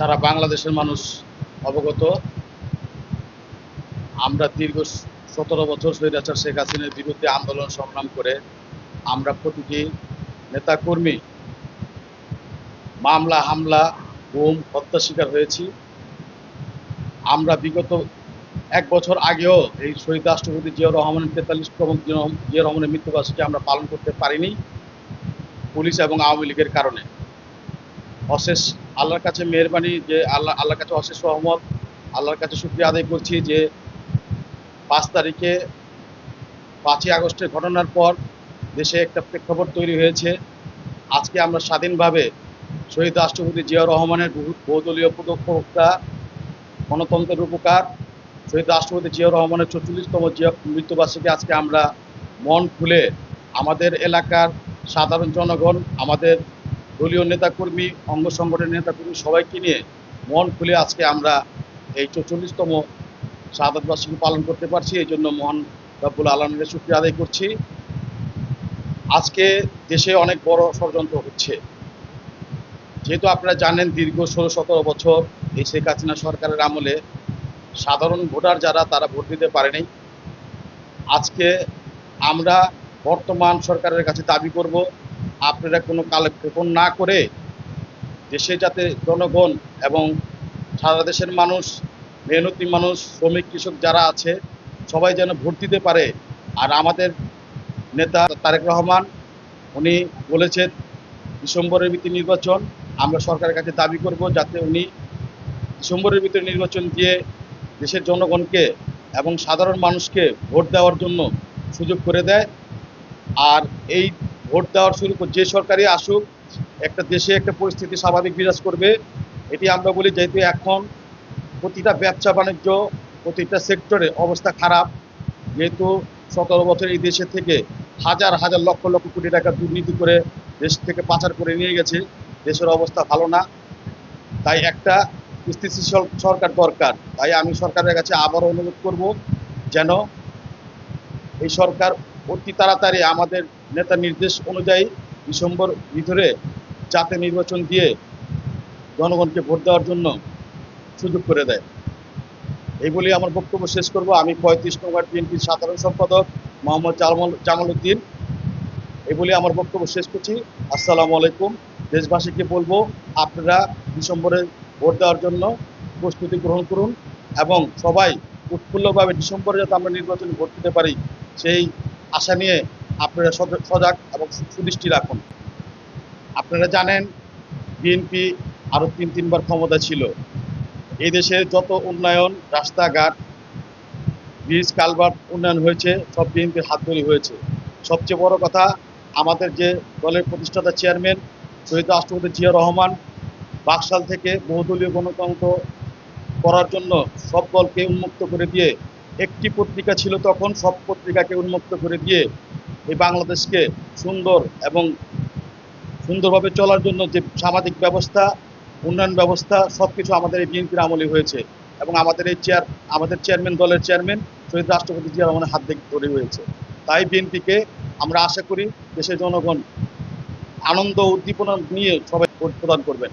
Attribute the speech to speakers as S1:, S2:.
S1: সারা বাংলাদেশের মানুষ অবগত। আমরা দীর্ঘ সতেরো বছর স্বৈরাচার শেখ হাসিনার বিরুদ্ধে আন্দোলন সংগ্রাম করে আমরা প্রতিটি নেতাকর্মী মামলা, হামলা, গুম, হত্যা শিকার হয়েছি। আমরা বিগত এক বছর আগেও এই শহীদ রাষ্ট্রপতি জিয়া রহমানের তেতাল্লিশতম জিয়া রহমানের মৃত্যুবার্ষিকী আমরা পালন করতে পারিনি পুলিশ এবং আওয়ামী লীগের কারণে। অশেষ আল্লাহর কাছে মেহরবানি, যে আল্লাহ আল্লাহর কাছে অশেষ সহমত আল্লাহর কাছে শুক্রিয়া আদায় করছি যে পাঁচ তারিখে, পাঁচই আগস্টের ঘটনার পর দেশে একটা প্রেক্ষাপট তৈরি হয়েছে। আজকে আমরা স্বাধীনভাবে শহীদ রাষ্ট্রপতি জিয়া রহমানের বহু বহুদলীয় প্রবক্তা গণতন্ত্রের উপকার শহীদ রাষ্ট্রপতি জিয়া রহমানের চল্লিশতম জিয়া মৃত্যুবার্ষিকী আজকে আমরা মন খুলে আমাদের এলাকার সাধারণ জনগণ, আমাদের দলীয় নেতাকর্মী, অঙ্গ সংগঠনের নেতাকর্মী সবাইকে নিয়ে মন খুলে আজকে আমরা এই চৌচল্লিশতম শাহাদ বার্ষিকী পালন করতে পারছি। এই জন্য মহান রব্বুল আলমের শুক্রিয়া আদায় করছি। আজকে দেশে অনেক বড় ষড়যন্ত্র হচ্ছে। যেহেতু আপনারা জানেন দীর্ঘ ষোলো সতেরো বছর এই শেখ হাসিনা সরকারের আমলে সাধারণ ভোটার যারা, তারা ভোট দিতে পারেনি। আজকে আমরা বর্তমান সরকারের কাছে দাবি করব আপনারা কোনো কালক্ষেপণ না করে দেশে যাতে জনগণ এবং সারা দেশের মানুষ, মেহনতি মানুষ, শ্রমিক, কৃষক যারা আছে, সবাই যেন ভোট দিতে পারে। আর আমাদের নেতা তারেক রহমান, উনি বলেছেন ডিসেম্বরের ভিতরে নির্বাচন, আমরা সরকারের কাছে দাবি করব যাতে উনি ডিসেম্বরের ভিতরে নির্বাচন দিয়ে দেশের জনগণকে এবং সাধারণ মানুষকে ভোট দেওয়ার জন্য সুযোগ করে দেয়। আর এই ভোট দেওয়ার শুরু যে সরকারই আসুক, একটা দেশে একটা পরিস্থিতি স্বাভাবিক বিরাজ করবে, এটি আমরা বলি যেহেতু এখন প্রতিটা ব্যবসা বাণিজ্য, প্রতিটা সেক্টরে অবস্থা খারাপ, যেহেতু সতেরো বছর এই দেশে থেকে হাজার হাজার লক্ষ লক্ষ কোটি টাকা দুর্নীতি করে দেশ থেকে পাচার করে নিয়ে গেছে, দেশের অবস্থা ভালো না। তাই একটা স্থিতিশীল সরকার দরকার। তাই আমি সরকারের কাছে আবারও অনুরোধ করব যেন এই সরকার অতি তাড়াতাড়ি আমাদের নেতা নির্দেশ অনুযায়ী ডিসেম্বর ভিতরে যাতে নির্বাচন দিয়ে জনগণকে ভোট দেওয়ার জন্য সুযোগ করে দেয়। এই বলে আমার বক্তব্য শেষ করব। আমি পঁয়ত্রিশ নম্বর বিএনপির সাধারণ সম্পাদক মোহাম্মদ জামাল জামাল উদ্দিন এই বলে আমার বক্তব্য শেষ করছি। আসসালামু আলাইকুম। দেশবাসীকে বলব, আপনারা ডিসেম্বরে ভোট দেওয়ার জন্য প্রস্তুতি গ্রহণ করুন এবং সবাই উৎফুল্লভাবে ডিসেম্বরে যাতে আমরা নির্বাচনে ভোট দিতে পারি, সেই আশা নিয়ে আপনারা সজাগ এবং সুদৃষ্টি রাখুন। আপনারা জানেন, বিএনপি আরও তিন, তিনবার ক্ষমতা ছিল। এই দেশে যত উন্নয়ন, রাস্তাঘাট, ব্রিজ, কালভার্ট উন্নয়ন হয়েছে, সব বিএনপির হাত ধরে হয়েছে। সবচেয়ে বড় কথা, আমাদের যে দলের প্রতিষ্ঠাতা চেয়ারম্যান, শহীদ রাষ্ট্রপতি জিয়া রহমান, বাকশাল থেকে বহুদলীয় গণতন্ত্র করার জন্য সব দলকে উন্মুক্ত করে দিয়ে একটি পত্রিকা ছিল তখন, সব পত্রিকাকে উন্মুক্ত করে দিয়ে এই বাংলাদেশকে সুন্দর এবং সুন্দরভাবে চলার জন্য যে সামাজিক ব্যবস্থা, উন্নয়ন ব্যবস্থা সব কিছু আমাদের এই বিএনপির আমলে হয়েছে এবং আমাদের এই চেয়ার আমাদের চেয়ারম্যান দলের চেয়ারম্যান শহীদ রাষ্ট্রপতি জিয়া রহমানের হাত থেকে ধরে হয়েছে। তাই বিএনপিকে আমরা আশা করি দেশের জনগণ আনন্দ উদ্দীপনা নিয়ে সবাই ভোট প্রদান করবেন।